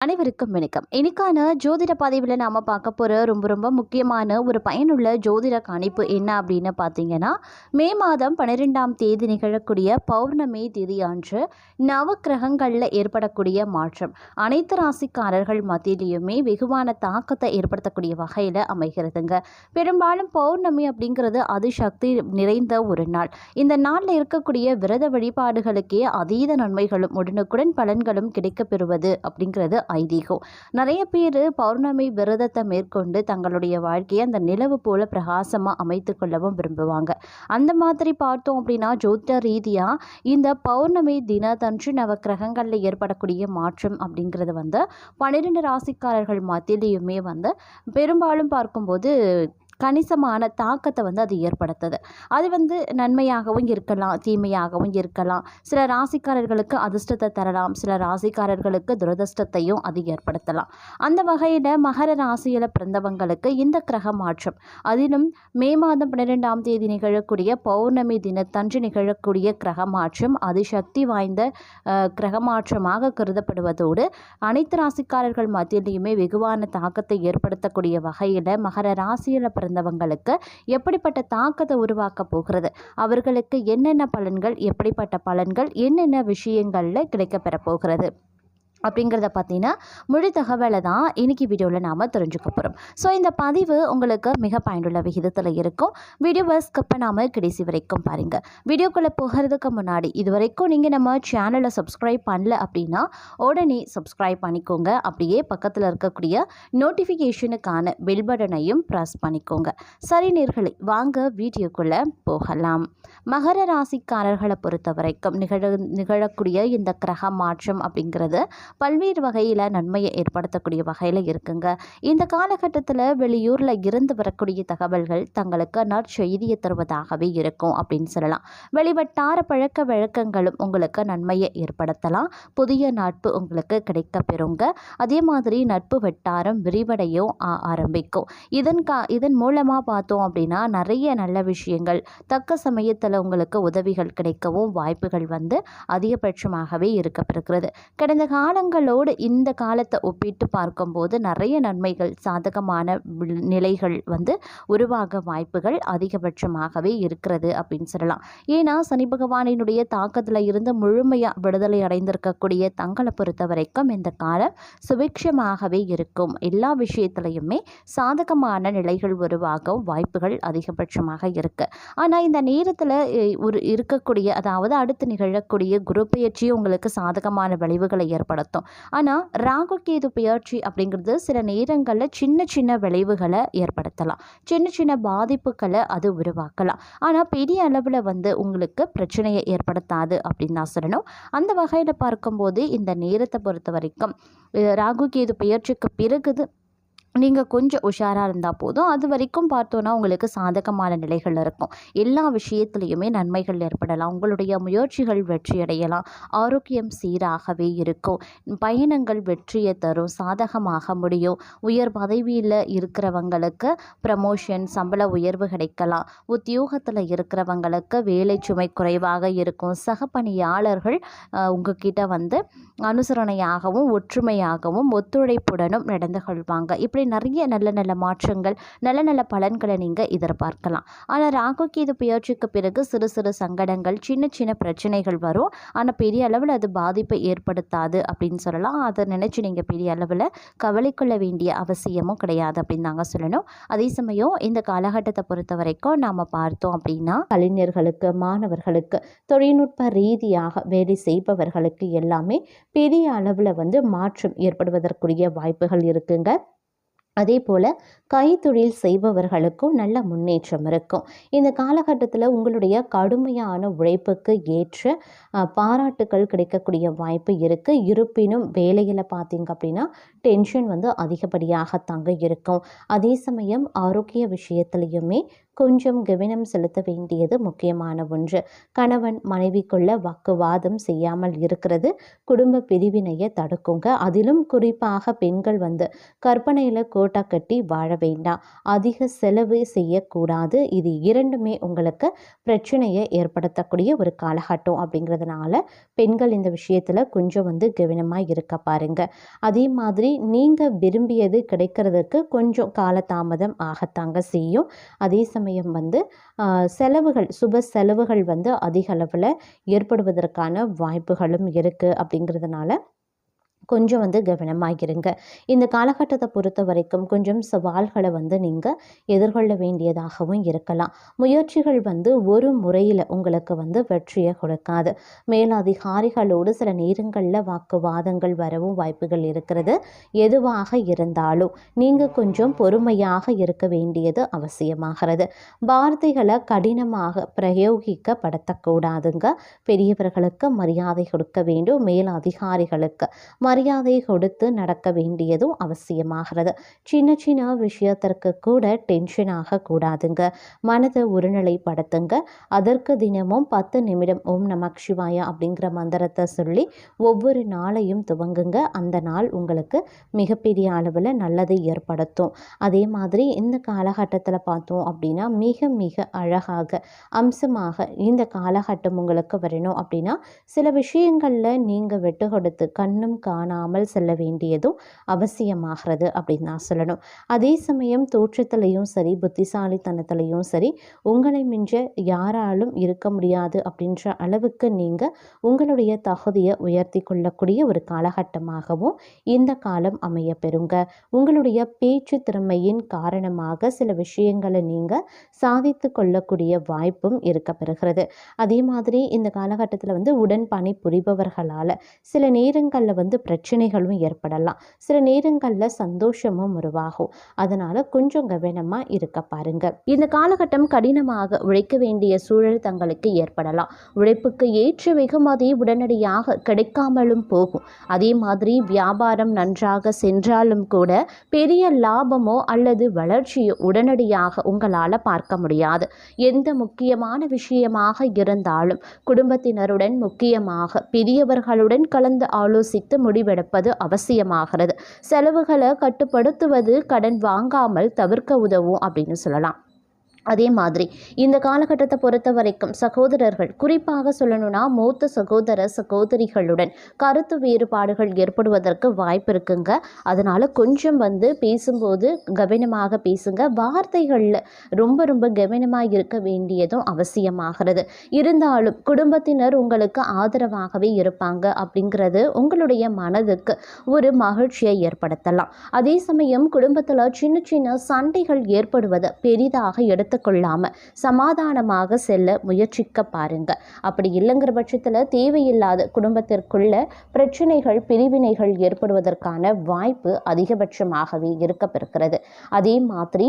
அனைவருக்கும் வணக்கம். இன்னைக்கான ஜோதிட பதிவில் நாம் பார்க்க போகிற ரொம்ப ரொம்ப முக்கியமான ஒரு பயனுள்ள ஜோதிட கணிப்பு என்ன அப்படின்னு பார்த்தீங்கன்னா மே மாதம் பன்னிரெண்டாம் தேதி நிகழக்கூடிய பௌர்ணமி திதி அன்று நவக்கிரகங்களில் ஏற்படக்கூடிய மாற்றம். அனைத்து ராசிக்காரர்கள் மத்தியிலையுமே வெகுவான தாக்கத்தை ஏற்படுத்தக்கூடிய வகையில் அமைகிறதுங்க. பெரும்பாலும் பௌர்ணமி அப்படிங்கிறது அதிசக்தி நிறைந்த ஒரு நாள். இந்த நாளில் இருக்கக்கூடிய விரத வழிபாடுகளுக்கே அதீத நன்மைகளும் உடனுக்குடன் பலன்களும் கிடைக்கப்பெறுவது அப்படிங்கிறது ஐதீகம். நிறைய பேர் பௌர்ணமி விரதத்தை மேற்கொண்டு தங்களுடைய வாழ்க்கையை அந்த நிலவு போல பிரகாசமாக அமைத்து கொள்ளவும் விரும்புவாங்க. அந்த மாதிரி பார்த்தோம் அப்படின்னா ஜோதிட ரீதியாக இந்த பௌர்ணமி தினத்தன்று நவ கிரகங்களில் ஏற்படக்கூடிய மாற்றம் அப்படிங்கிறது வந்து பன்னிரெண்டு ராசிக்காரர்கள் மத்தியிலையுமே வந்து பெரும்பாலும் பார்க்கும்போது கணிசமான தாக்கத்தை வந்து அது ஏற்படுத்துது. அது வந்து நன்மையாகவும் இருக்கலாம் தீமையாகவும் இருக்கலாம். சில ராசிக்காரர்களுக்கு அதிர்ஷ்டத்தை தரலாம் சில ராசிக்காரர்களுக்கு துரதிர்ஷ்டத்தையும் அது ஏற்படுத்தலாம். அந்த வகையில் மகர ராசியில் பிறந்தவங்களுக்கு இந்த கிரக மாற்றம். அதிலும் மே மாதம் பன்னிரெண்டாம் தேதி நிகழக்கூடிய பௌர்ணமி தினத்தன்று நிகழக்கூடிய கிரக மாற்றம் அதிசக்தி வாய்ந்த கிரக மாற்றமாக கருதப்படுவதோடு அனைத்து ராசிக்காரர்கள் மத்தியிலையுமே வெகுவான தாக்கத்தை ஏற்படுத்தக்கூடிய வகையில் மகர ராசியில் இருந்தவங்களுக்கு எப்படிப்பட்ட தாக்கத்தை உருவாக்க போகிறது? அவர்களுக்கு என்னென்ன பலன்கள் எப்படிப்பட்ட பலன்கள் என்னென்ன விஷயங்களில் கிடைக்கப்பெற போகிறது? அப்படிங்கிறத பார்த்தீங்கன்னா முழு தகவலை தான் இன்றைக்கி வீடியோவில் நாம் தெரிஞ்சுக்க போகிறோம் ஸோ இந்த பதிவு உங்களுக்கு மிக பயனுள்ள விகிதத்தில் இருக்கும். வீடியோவை ஸ்கிப் நாம் கடைசி வரைக்கும் பாருங்கள் வீடியோக்குள்ளே போகிறதுக்கு முன்னாடி இது வரைக்கும் நீங்கள் நம்ம சேனலை சப்ஸ்கிரைப் பண்ணல அப்படின்னா உடனே சப்ஸ்கிரைப் பண்ணிக்கோங்க. அப்படியே பக்கத்தில் இருக்கக்கூடிய நோட்டிஃபிகேஷனுக்கான பெல் பட்டனையும் ப்ரெஸ் பண்ணிக்கோங்க. சரி நேர்களை வாங்க வீடியோக்குள்ளே போகலாம். மகர ராசிக்காரர்களை பொறுத்த வரைக்கும் நிகழ நிகழக்கூடிய இந்த கிரக மாற்றம் அப்படிங்கிறது பல்வேறு வகையில் நன்மையை ஏற்படுத்தக்கூடிய வகையில் இருக்குங்க. இந்த காலகட்டத்தில் வெளியூரில் இருந்து வரக்கூடிய தகவல்கள் தங்களுக்கு நற்செய்தியை தருவதாகவே இருக்கும் அப்படின்னு சொல்லலாம். வெளிவட்டார பழக்க வழக்கங்களும் உங்களுக்கு நன்மையை ஏற்படுத்தலாம். புதிய நட்பு உங்களுக்கு கிடைக்க பெறுங்க. அதே மாதிரி நட்பு வட்டாரம் விரிவடையும் ஆ- ஆரம்பிக்கும். இதன் கா இதன் மூலமாக பார்த்தோம் அப்படின்னா நிறைய நல்ல விஷயங்கள் தக்க சமயத்தில் உங்களுக்கு உதவிகள் கிடைக்கவும் வாய்ப்புகள் வந்து அதிகபட்சமாகவே இருக்கப்பெறுகிறது. கடந்த கால காலங்களோடு இந்த காலத்தை ஒப்பிட்டு பார்க்கும்போது நிறைய நன்மைகள் சாதகமான நிலைகள் வந்து உருவாக வாய்ப்புகள் அதிகபட்சமாகவே இருக்கிறது அப்படின்னு சொல்லலாம். ஏன்னா சனி பகவானினுடைய தாக்கத்தில் இருந்து முழுமையாக விடுதலை அடைந்திருக்கக்கூடிய தங்களை பொறுத்த வரைக்கும் இந்த காலம் சுபிக்ஷமாகவே இருக்கும். எல்லா விஷயத்துலையுமே சாதகமான நிலைகள் உருவாகவும் வாய்ப்புகள் அதிகபட்சமாக இருக்கு. ஆனால் இந்த நேரத்தில் ஒரு இருக்கக்கூடிய அதாவது அடுத்து நிகழக்கூடிய குரு பயிற்சி உங்களுக்கு சாதகமான விளைவுகளை ஏற்படுத்தும். அர்த்தம். ஆனால் ராகு கேது பெயர்ச்சி அப்படிங்கிறது சில நேரங்களில் சின்ன சின்ன விளைவுகளை ஏற்படுத்தலாம். சின்ன சின்ன பாதிப்புகளை அது உருவாக்கலாம். ஆனால் பெரிய அளவில் வந்து உங்களுக்கு பிரச்சனையை ஏற்படுத்தாது அப்படின்னு தான் சொல்லணும். அந்த வகையில் பார்க்கும்போது இந்த நேரத்தை பொறுத்த வரைக்கும் ராகு கேது பெயர்ச்சிக்கு பிறகுது நீங்கள் கொஞ்சம் உஷாராக இருந்தால் போதும். அது வரைக்கும் பார்த்தோன்னா உங்களுக்கு சாதகமான நிலைகள் இருக்கும். எல்லா விஷயத்துலையுமே நன்மைகள் ஏற்படலாம். உங்களுடைய முயற்சிகள் வெற்றியடையலாம். ஆரோக்கியம் சீராகவே இருக்கும். பயணங்கள் வெற்றியை தரும். சாதகமாக முடியும். உயர் பதவியில் இருக்கிறவங்களுக்கு ப்ரமோஷன் சம்பள உயர்வு கிடைக்கலாம். உத்தியோகத்தில் இருக்கிறவங்களுக்கு வேலை சுமை குறைவாக இருக்கும். சக பணியாளர்கள் உங்ககிட்ட வந்து அனுசரணையாகவும் ஒற்றுமையாகவும் ஒத்துழைப்புடனும் நடந்து கொள்வாங்க. இப்படி நிறைய நல்ல நல்ல மாற்றங்கள் நல்ல நல்ல பலன்களை நீங்கள் எதிர்பார்க்கலாம் ஆனால் ராகு கேது பயிற்சிக்கு பிறகு சிறு சிறு சங்கடங்கள் சின்ன சின்ன பிரச்சனைகள் வரும். ஆனால் பெரிய அளவில் அது பாதிப்பை ஏற்படுத்தாது அப்படின்னு சொல்லலாம். அதை நினச்சி நீங்கள் பெரிய அளவில் கவலை கொள்ள வேண்டிய அவசியமும் கிடையாது அப்படின்னு தாங்க சொல்லணும். அதே சமயம் இந்த காலகட்டத்தை பொறுத்த வரைக்கும் நாம் பார்த்தோம் அப்படின்னா கலைஞர்களுக்கு மாணவர்களுக்கு தொழில்நுட்ப ரீதியாக வேலை செய்பவர்களுக்கு எல்லாமே பெரிய அளவில் வந்து மாற்றம் ஏற்படுவதற்குரிய வாய்ப்புகள் இருக்குங்க. அதே போல் கைத்தொழில் செய்பவர்களுக்கும் நல்ல முன்னேற்றம் இருக்கும். இந்த காலகட்டத்தில் உங்களுடைய கடுமையான உழைப்புக்கு ஏற்ற பாராட்டுகள் பாராட்டுக்கள் கிடைக்கக்கூடிய வாய்ப்பு இருக்குது இருப்பினும் வேலையில் பார்த்தீங்க அப்படின்னா டென்ஷன் வந்து அதிகப்படியாக தாங்க இருக்கும். அதே சமயம் ஆரோக்கிய விஷயத்துலையுமே கொஞ்சம் கவனம் செலுத்த வேண்டியது முக்கியமான ஒன்று. கணவன் மனைவிக்குள்ள வாக்குவாதம் செய்யாமல் இருக்கிறது குடும்ப பிரிவினையை தடுக்குங்க. அதிலும் குறிப்பாக பெண்கள் வந்து கற்பனையில் கோட்டா கட்டி வாழ வேண்டாம். அதிக செலவு செய்யக்கூடாது. இது இரண்டுமே உங்களுக்கு பிரச்சனையை ஏற்படுத்தக்கூடிய ஒரு காலகட்டம் அப்படிங்கிறதுனால பெண்கள் இந்த விஷயத்தில் கொஞ்சம் வந்து கவனமாக இருக்க பாருங்க. அதே மாதிரி நீங்கள் விரும்பியது கிடைக்கிறதுக்கு கொஞ்சம் காலதாமதம் ஆகத்தாங்க செய்யும். அதே சமயம் வந்து செலவுகள் சுப செலவுகள் வந்து அதிக அளவில் ஏற்படுவதற்கான வாய்ப்புகளும் இருக்குது அப்படிங்கிறதுனால கொஞ்சம் வந்து கவனமாக இருங்க இந்த காலகட்டத்தை பொறுத்த வரைக்கும் கொஞ்சம் சவால்களை வந்து நீங்கள் எதிர்கொள்ள வேண்டியதாகவும் இருக்கலாம். முயற்சிகள் வந்து ஒரு முறையில் உங்களுக்கு வந்து வெற்றியை கொடுக்காது. மேலதிகாரிகளோடு சில நேரங்களில் வாக்குவாதங்கள் வரவும் வாய்ப்புகள் இருக்கிறது. எதுவாக இருந்தாலும் நீங்கள் கொஞ்சம் பொறுமையாக இருக்க வேண்டியது அவசியமாகிறது. வார்த்தைகளை கடினமாக பிரயோகிக்கப்படுத்தக்கூடாதுங்க. பெரியவர்களுக்கு மரியாதை கொடுக்க வேண்டும். மேலதிகாரிகளுக்கு மரியாதை கொடுத்து நடக்க வேண்டியதும் அவசியமாகிறது. சின்ன சின்ன விஷயத்திற்கு கூட டென்ஷன் ஆகக்கூடாதுங்க. மனதை ஒருநிலைப்படுத்துங்க. அதற்கு தினமும் பத்து நிமிடம் ஓம் நமக் சிவாயா அப்படிங்கிற மந்திரத்தை சொல்லி ஒவ்வொரு நாளையும் துவங்குங்க. அந்த நாள் உங்களுக்கு மிகப்பெரிய அளவில் நல்லதை ஏற்படுத்தும். அதே மாதிரி இந்த காலகட்டத்தில் பார்த்தோம் அப்படின்னா மிக மிக அழகாக அம்சமாக இந்த காலகட்டம் உங்களுக்கு வரணும் அப்படின்னா சில விஷயங்களில் நீங்கள் விட்டு கொடுத்து கண்ணும் காணாமல் செல்ல வேண்டியதும் அவசியமாகிறது அப்படின்னு நான் சொல்லணும். அதே சமயம் தோற்றத்திலையும் சரி புத்திசாலித்தனத்திலையும் சரி உங்களை மிஞ்ச யாராலும் இருக்க முடியாது அப்படின்ற அளவுக்கு நீங்கள் உங்களுடைய தகுதியை உயர்த்தி கொள்ளக்கூடிய ஒரு காலகட்டமாகவும் இந்த காலம் அமைய பெறுங்க. உங்களுடைய பேச்சு திறமையின் காரணமாக சில விஷயங்களை நீங்கள் சாதித்து கொள்ளக்கூடிய வாய்ப்பும் இருக்க பெறுகிறது. அதே மாதிரி இந்த காலகட்டத்தில் வந்து உடன் பணி புரிபவர்களால் சில நேரங்களில் வந்து பிரச்சனைகளும் ஏற்படலாம். சில நேரங்களில் சந்தோஷமும் உருவாகும். அதனால் கொஞ்சம் கவனமாக இருக்க பாருங்க. இந்த காலகட்டம் கடினமாக உழைக்க வேண்டிய சூழல் தங்களுக்கு ஏற்படலாம். உழைப்புக்கு ஏற்ற வெகுமதி உடனடியாக கிடைக்காமலும் போகும். அதே மாதிரி வியாபாரம் நன்றாக சென்றாலும் கூட பெரிய லாபமோ அல்லது வளர்ச்சியோ உடனடியாக உங்களால் பார்க்க முடியாது. எந்த முக்கியமான விஷயமாக இருந்தாலும் குடும்பத்தினருடன் முக்கியமாக பெரியவர்களுடன் கலந்து ஆலோசித்து முடிவெடுப்பது அவசியமாகிறது. செலவுகளை கட்டுப்படுத்துவது கடன் வாங்காமல் தவிர்க்க உதவும் அப்படின்னு சொல்லலாம். அதே மாதிரி இந்த காலகட்டத்தை பொறுத்த வரைக்கும் சகோதரர்கள் குறிப்பாக சொல்லணும்னா மூத்த சகோதர சகோதரிகளுடன் கருத்து வேறுபாடுகள் ஏற்படுவதற்கு வாய்ப்பு இருக்குங்க. அதனால் கொஞ்சம் வந்து பேசும்போது கவனமாக பேசுங்க. வார்த்தைகளில் ரொம்ப ரொம்ப கவனமாக இருக்க வேண்டியதும் அவசியமாகிறது. இருந்தாலும் குடும்பத்தினர் உங்களுக்கு ஆதரவாகவே இருப்பாங்க அப்படிங்கிறது உங்களுடைய மனதுக்கு ஒரு மகிழ்ச்சியை ஏற்படுத்தலாம். அதே சமயம் குடும்பத்தில் சின்ன சின்ன சண்டைகள் ஏற்படுவதை பெரிதாக எடுத்து கொள்ளாமல் சமாதானமாக செல்ல முயற்சிக்க பாருங்க. அப்படி இல்லைங்கிற பட்சத்தில் தேவையில்லாத குடும்பத்திற்குள்ள பிரச்சனைகள் பிரிவினைகள் ஏற்படுவதற்கான வாய்ப்பு அதிகபட்சமாகவே இருக்கப்பெறுகிறது. அதே மாதிரி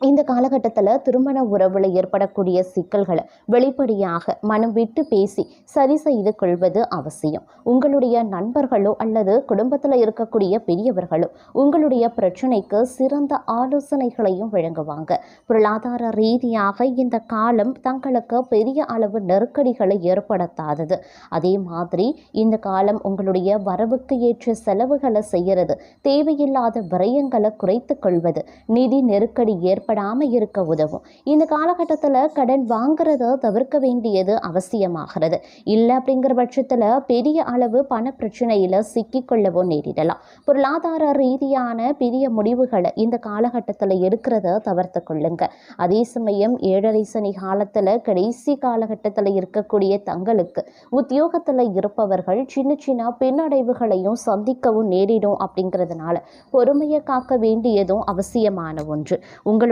இந்த காலகட்டத்தில் திருமண உறவில் ஏற்படக்கூடிய சிக்கல்களை வெளிப்படையாக மனம் விட்டு பேசி சரி செய்து கொள்வது அவசியம். உங்களுடைய நண்பர்களோ அல்லது குடும்பத்தில் இருக்கக்கூடிய பெரியவர்களோ உங்களுடைய பிரச்சனைக்கு சிறந்த ஆலோசனைகளையும் வழங்குவாங்க. பொருளாதார ரீதியாக இந்த காலம் தங்களுக்கு பெரிய அளவு நெருக்கடிகளை ஏற்படுத்தாதது. அதே மாதிரி இந்த காலம் உங்களுடைய வரவுக்கு ஏற்ற செலவுகளை செய்கிறது தேவையில்லாத விரயங்களை குறைத்து கொள்வது நிதி நெருக்கடி ஏற்ப ஏற்படாமல் இருக்க உதவும். இந்த காலகட்டத்தில் கடன் வாங்குறத தவிர்க்க வேண்டியது அவசியமாகிறது. இல்லை அப்படிங்கிற பட்சத்தில் பெரிய அளவு பண பிரச்சனையில் சிக்கிக்கொள்ளவோ நேரிடலாம். பொருளாதார ரீதியான பெரிய முடிவுகளை இந்த காலகட்டத்தில் எடுக்கிறத தவிர்த்து கொள்ளுங்க. அதே சமயம் ஏழரை சனி காலத்தில் கடைசி காலகட்டத்தில் இருக்கக்கூடிய தங்களுக்கு உத்தியோகத்தில் இருப்பவர்கள் சின்ன சின்ன பின்னடைவுகளையும் சந்திக்கவும் நேரிடும் அப்படிங்கிறதுனால பொறுமையை காக்க வேண்டியதும் அவசியமான ஒன்று.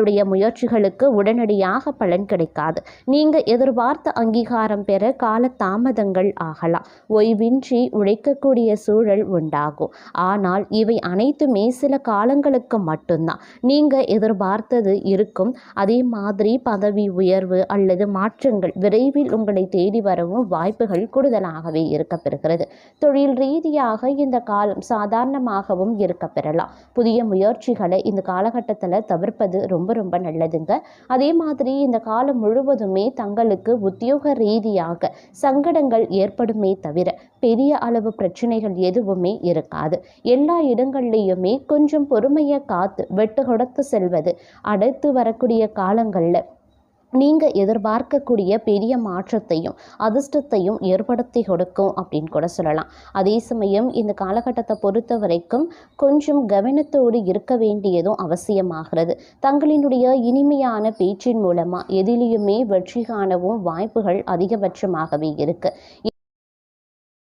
உங்களுடைய முயற்சிகளுக்கு உடனடியாக பலன் கிடைக்காது. நீங்கள் எதிர்பார்த்த அங்கீகாரம் பெற கால தாமதங்கள் ஆகலாம். ஓய்வின்றி உழைக்கக்கூடிய சூழல் உண்டாகும். ஆனால் இவை அனைத்துமே சில காலங்களுக்கு மட்டும்தான். நீங்கள் எதிர்பார்த்தது இருக்கும். அதே மாதிரி பதவி உயர்வு அல்லது மாற்றங்கள் விரைவில் உங்களை தேடி வரவும் வாய்ப்புகள் கூடுதலாகவே இருக்கப்பெறுகிறது. தொழில் ரீதியாக இந்த காலம் சாதாரணமாகவும் இருக்கப்பெறலாம். புதிய முயற்சிகளை இந்த காலகட்டத்தில் தவிர்ப்பது ரொம்ப ரொம்ப நல்லதுங்க. அதே மாதிரி இந்த காலம் முழுவதுமே தங்களுக்கு உத்தியோக ரீதியாக சங்கடங்கள் ஏற்படுமே தவிர பெரிய அளவு பிரச்சனைகள் எதுவுமே இருக்காது. எல்லா இடங்கள்லையுமே கொஞ்சம் பொறுமையை காத்து வெட்டு கொடுத்து செல்வது அடுத்து வரக்கூடிய காலங்களில் நீங்கள் எதிர்பார்க்கக்கூடிய பெரிய மாற்றத்தையும் அதிர்ஷ்டத்தையும் ஏற்படுத்தி கொடுக்கும் அப்படின்னு கூட சொல்லலாம். அதே சமயம் இந்த காலகட்டத்தை பொறுத்த வரைக்கும் கொஞ்சம் கவனத்தோடு இருக்க வேண்டியதும் அவசியமாகிறது. தங்களினுடைய இனிமையான பேச்சின் மூலமாக எதிலையுமே வெற்றி காணவும் வாய்ப்புகள் அதிகபட்சமாகவே இருக்குது